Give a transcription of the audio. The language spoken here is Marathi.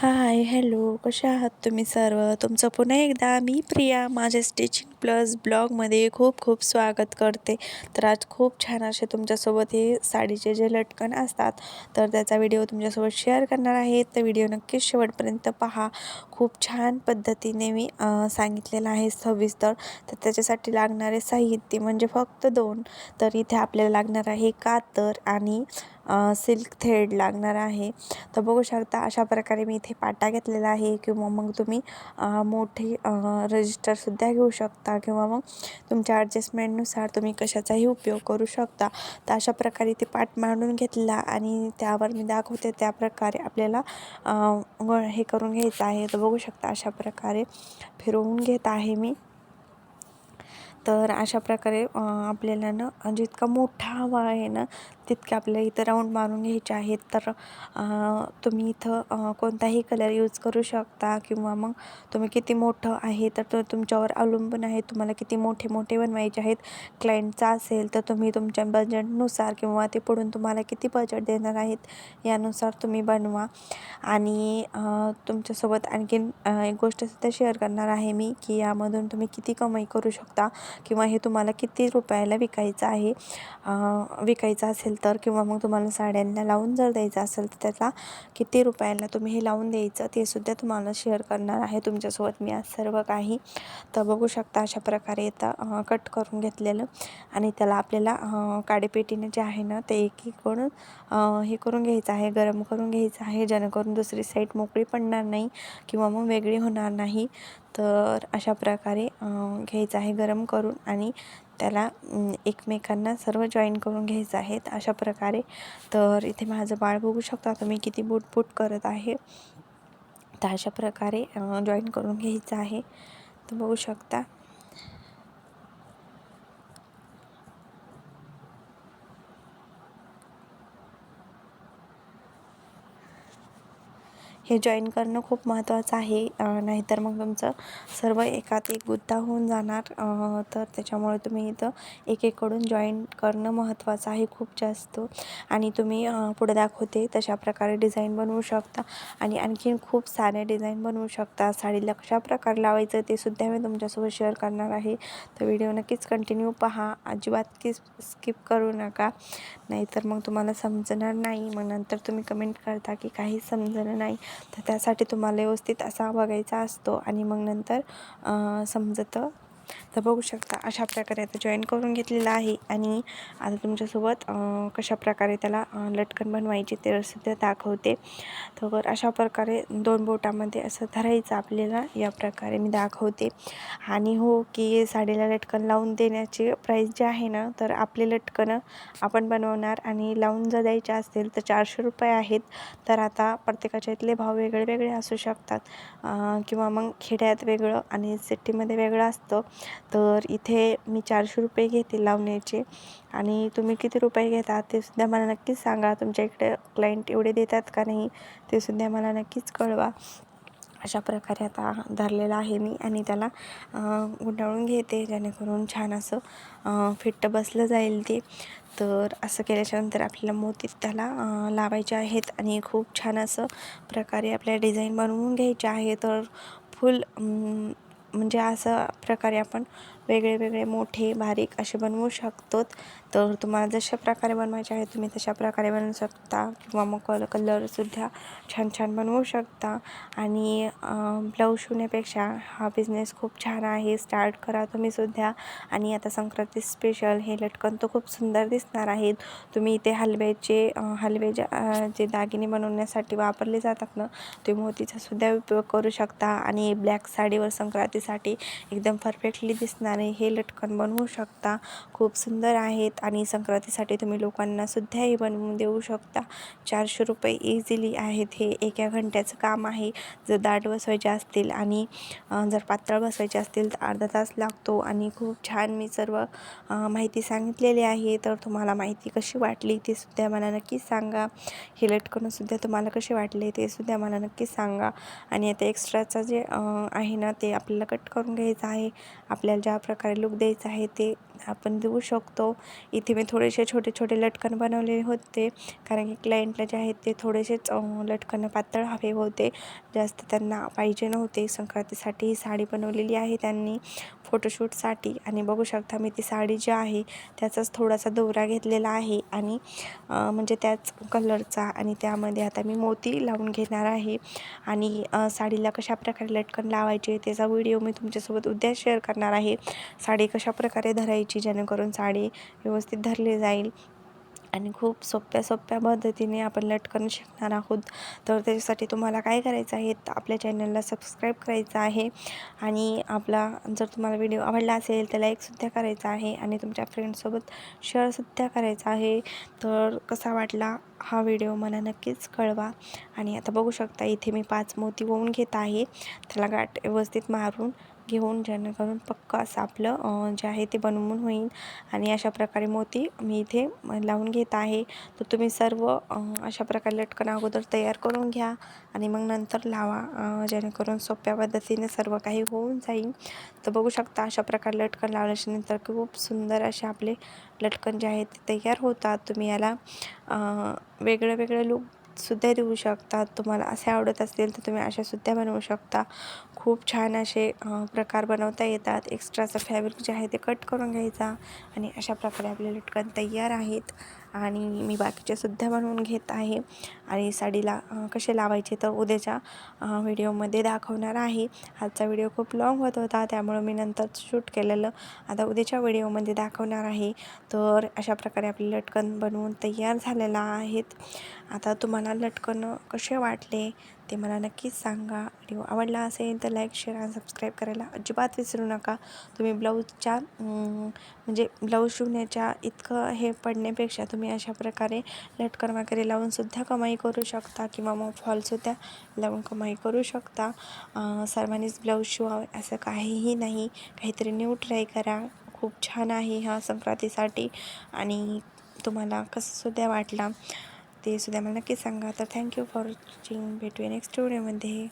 Hi hi hello. कशा आहात तुम्ही सर्व? तुमचं पुन्हा एकदा मी प्रिया माझ्या स्टिचिंग प्लस ब्लॉगमध्ये खूप खूप स्वागत करते. तर आज खूप छान असे तुमच्यासोबत हे साडीचे जे लटकन असतात तर त्याचा व्हिडिओ तुमच्यासोबत शेअर करणार आहे. तर व्हिडिओ नक्कीच शेवटपर्यंत पहा. खूप छान पद्धतीने मी सांगितलेलं आहे सविस्तर. तर त्याच्यासाठी लागणारे साहित्य म्हणजे फक्त दोन. तर इथे आपल्याला लागणार आहे कातर आणि सिल्क थ्रेड लागणार आहे. तर बघू शकता अशा प्रकारे मी इथे पाठ पाटा घेतलेला आहे किंवा मग तुम्ही मोठी रजिस्टरसुद्धा घेऊ शकता किंवा मग तुमच्या ॲडजस्टमेंटनुसार तुम्ही कशाचाही उपयोग करू शकता. तर अशा प्रकारे ते पाट मांडून घेतला आणि त्यावर मी दाखवते त्या प्रकारे आपल्याला हे करून घ्यायचं आहे. तर बघू शकता अशा प्रकारे फिरवून घेत आहे मी. तर अशा प्रकारे आपल्याला ना जितका मोठा हवा आहे ना तितके आपल्याला इथं राऊंड मारून घ्यायचे आहेत. तर तुम्ही इथं कोणताही कलर यूज करू शकता किंवा मग तुम्ही किती मोठं आहे तर तो तुमच्यावर अवलंबून आहे. तुम्हाला किती मोठे मोठे बनवायचे आहेत. क्लायंटचा असेल तर तुम्ही तुमच्या बजेटनुसार किंवा ते पुढून तुम्हाला किती बजेट देणार आहेत यानुसार तुम्ही बनवा. आणि तुमच्यासोबत आणखीन एक गोष्टसुद्धा शेअर करणार आहे मी की यामधून तुम्ही किती कमाई करू शकता. किंवा हे तुम्हाला किती रुपयाला विकायचं आहे विकायचं असेल तर किंवा मग तुम्हाला साड्यांना लावून जर द्यायचं असेल तर त्याचा किती रुपयाला तुम्ही हे लावून द्यायचं ते सुद्धा तुम्हाला शेअर करणार आहे तुमच्यासोबत मी आज सर्व काही. तर बघू शकता अशा प्रकारे आता कट करून घेतलेलं आणि त्याला आपल्याला काडेपेटीने जे आहे ना ते एक एक करून हे करून घ्यायचं आहे गरम करून घ्यायचं आहे जेणेकरून दुसरी साईड मोकळी पडणार नाही किंवा मग वेगळी होणार नाही. तर अशा प्रकारे घ्यायचं आहे गरम करून आणि त्याला एकमेकांना सर्व जॉईन करून घ्यायचं आहे अशा प्रकारे. तर इथे माझं बाळ बघू शकता तुम्ही किती बुटबुट करत आहे. तर अशा प्रकारे जॉईन करून घ्यायचं आहे. तर बघू शकता. हे जॉईन करणं खूप महत्त्वाचं आहे. नाहीतर मग तुमचं सर्व एकात एक गुत्ता होऊन जाणार. तर त्याच्यामुळे तुम्ही इथं एक एककडून जॉईन करणं महत्त्वाचं आहे खूप जास्त. आणि तुम्ही पुढे दाखवते तशा प्रकारे डिझाईन बनवू शकता. आणि आणखीन खूप सारे डिझाईन बनवू शकता. साडीला कशा प्रकारे लावायचं ते सुद्धा मी तुमच्यासोबत शेअर करणार आहे. तर व्हिडिओ नक्कीच कंटिन्यू पहा. अजिबात की स्किप करू नका. नाहीतर मग तुम्हाला समजणार नाही. मग नंतर तुम्ही कमेंट करता की काही समजणं नाही. तर त्यासाठी तुम्हाला व्यवस्थित असा बघायचा असतो आणि मग नंतर समजतं. तर बघू शकता अशा प्रकारे आता जॉईन करून घेतलेलं आहे. आणि आता तुमच्यासोबत कशा प्रकारे त्याला लटकन बनवायची ते सुद्धा दाखवते. तर अशा प्रकारे दोन बोटामध्ये असं धरायचं आपल्याला या प्रकारे मी दाखवते. आणि हो की साडीला लटकन लावून देण्याची प्राईस जे आहे ना तर आपले लटकनं आपण बनवणार आणि लावून जर द्यायचे असतील तर चारशे रुपये आहेत. तर आता प्रत्येकाच्या इथले भाव वेगळे वेगळे असू शकतात. किंवा मग खेड्यात वेगळं आणि सिटीमध्ये वेगळं असतं. तर इथे मी चारशे रुपये घेते लावण्याचे. आणि तुम्ही किती रुपये घेता ते सुद्धा मला नक्कीच सांगा. तुमच्या इकडे क्लायंट एवढे देतात का नाही ते सुद्धा मला नक्कीच कळवा. अशा प्रकारे आता धरलेलं आहे मी आणि त्याला गुंडाळून घेते. जेणेकरून छान असं फिट्ट बसलं जाईल ते. तर असं केल्याच्यानंतर आपल्याला मोती त्याला लावायचे आहेत आणि खूप छान असं प्रकारे आपल्या डिझाईन बनवून घ्यायचे आहे. तर फुल म्हणजे असं प्रकारे आपण वेगळे वेगळे मोठे बारीक असे बनवू शकतो. तर तुम्हाला जशा प्रकारे बनवायचे आहे तुम्ही तशा प्रकारे बनवू शकता. किंवा मग कल कलरसुद्धा छान छान बनवू शकता. आणि ब्लाऊज शिवण्यापेक्षा हा बिझनेस खूप छान आहे. स्टार्ट करा तुम्हीसुद्धा आणि आता संक्रांती स्पेशल हे लटकन तर खूप सुंदर दिसणार आहेत. तुम्ही इथे हलव्याचे हलवे जे दागिने बनवण्यासाठी वापरले जातात ना ते मोतीचा सुद्धा उपयोग करू शकता. आणि ब्लॅक साडीवर संक्रांतीसाठी एकदम परफेक्टली दिसणार हे लटकन बनवू शकता. खूप सुंदर आहेत आणि संक्रांतीसाठी तुम्ही लोकांनासुद्धा हे बनवून देऊ शकता. चारशे रुपये इझिली आहेत हे एका घंट्याचं काम आहे. जर दाट बसवायचे असतील आणि जर पातळ बसवायचे असतील तर अर्धा तास लागतो आणि खूप छान मी सर्व माहिती सांगितलेली आहे. तर तुम्हाला माहिती कशी वाटली ते सुद्धा मला नक्कीच सांगा. हे लटकनंसुद्धा तुम्हाला कसे वाटले ते सुद्धा मला नक्कीच सांगा. आणि आता एक्स्ट्राचं जे आहे ना ते आपल्याला कट करून घ्यायचं आहे. आपल्याला ज्या प्रकारे लुक द्यायचा आहे ते आपण देऊ शकतो. इथे मी थोडेसे छोटे छोटे लटकन बनवलेले होते. कारण की क्लायंटला जे आहेत ते थोडेसेच लटकन पातळ हवे होते. जास्त त्यांना पाहिजे नव्हते. संक्रांतीसाठी ही साडी बनवलेली आहे त्यांनी फोटोशूटसाठी आणि बघू शकता मी ती साडी जी आहे त्याचाच थोडासा दोरा घेतलेला आहे. आणि म्हणजे त्याच कलरचा आणि त्यामध्ये आता मी मोती लावून घेणार आहे. आणि साडीला कशा प्रकारे लटकन लावायचे त्याचा व्हिडिओ मी तुमच्यासोबत उद्या शेअर करणार आहे. साडी कशा प्रकारे धरायची जेणेकरून साडी व्यवस्थित धरली जाईल आणि खूप सोप्या सोप्या पद्धतीने आपण लटकन शिकणार आहोत. तर त्याच्यासाठी तुम्हाला काय करायचं आहे आपल्या चॅनलला सबस्क्राईब करायचं आहे आणि आपला जर तुम्हाला व्हिडिओ आवडला असेल तर लाईकसुद्धा करायचा आहे आणि तुमच्या फ्रेंडसोबत शेअरसुद्धा करायचा आहे. तर कसा वाटला हा व्हिडिओ मला नक्कीच कळवा आणि आता बघू शकता इथे मी पाच मोती होऊन घेत आहे. त्याला गाठ व्यवस्थित मारून घेऊन जेणेकरून पक्कं असं आपलं जे आहे ते बनवून होईल. आणि अशा प्रकारे मोती मी इथे लावून घेत आहे. तर तुम्ही सर्व अशा प्रकारे लटकन अगोदर तयार करून घ्या आणि मग नंतर लावा जेणेकरून सोप्या पद्धतीने सर्व काही होऊन जाईल. तर बघू शकता अशा प्रकारे लटकन लावल्याच्यानंतर खूप सुंदर असे आपले लटकन जे आहे ते तयार होतात. तुम्ही याला वेगळे वेगळे लुक सुद्धा देऊ शकता. तुम्हाला असे आवडत असतील तर तुम्ही अशासुद्धा बनवू शकता. खूप छान असे प्रकार बनवता येतात. एक्स्ट्राचं फॅब्रिक जे आहे ते कट करून घ्यायचा. आणि अशा प्रकारे आपले लटकन तयार आहेत. आणि मी बाकीचे सुद्धा बनवून घेत आहे. आणि साडीला कसे लावायचे तर उद्याच्या व्हिडिओमध्ये दाखवणार आहे. आजचा व्हिडिओ खूप लाँग होत होता त्यामुळं मी नंतर शूट केलेलं आता उद्याच्या व्हिडिओमध्ये दाखवणार आहे. तर अशा प्रकारे आपले लटकन बनवून तयार झालेला आहेत. आता तुम्हाला लटकन कसे वाटले ते मला नक्कीच सांगा. व्हिडिओ आवडला असेल तर लाईक शेअर आणि सबस्क्राईब करायला अजिबात विसरू नका. तुम्ही ब्लाऊजच्या म्हणजे ब्लाऊज शिवण्याच्या इतकं हे पडण्यापेक्षा तुम्ही तुम्ही अशा प्रकारे लटकन वगैरे लावूनसुद्धा कमाई करू शकता किंवा मग फॉलसुद्धा लावून कमाई करू शकता. सर्वांनीच ब्लाऊज शिवावे असं काहीही नाही. काहीतरी न्यू ट्राय करा. खूप छान आहे ह्या संक्रांतीसाठी. आणि तुम्हाला कसंसुद्धा वाटला ते सुद्धा मला नक्की सांगा. तर थँक्यू फॉर वॉचिंग भेटूया नेक्स्ट व्हिडिओमध्ये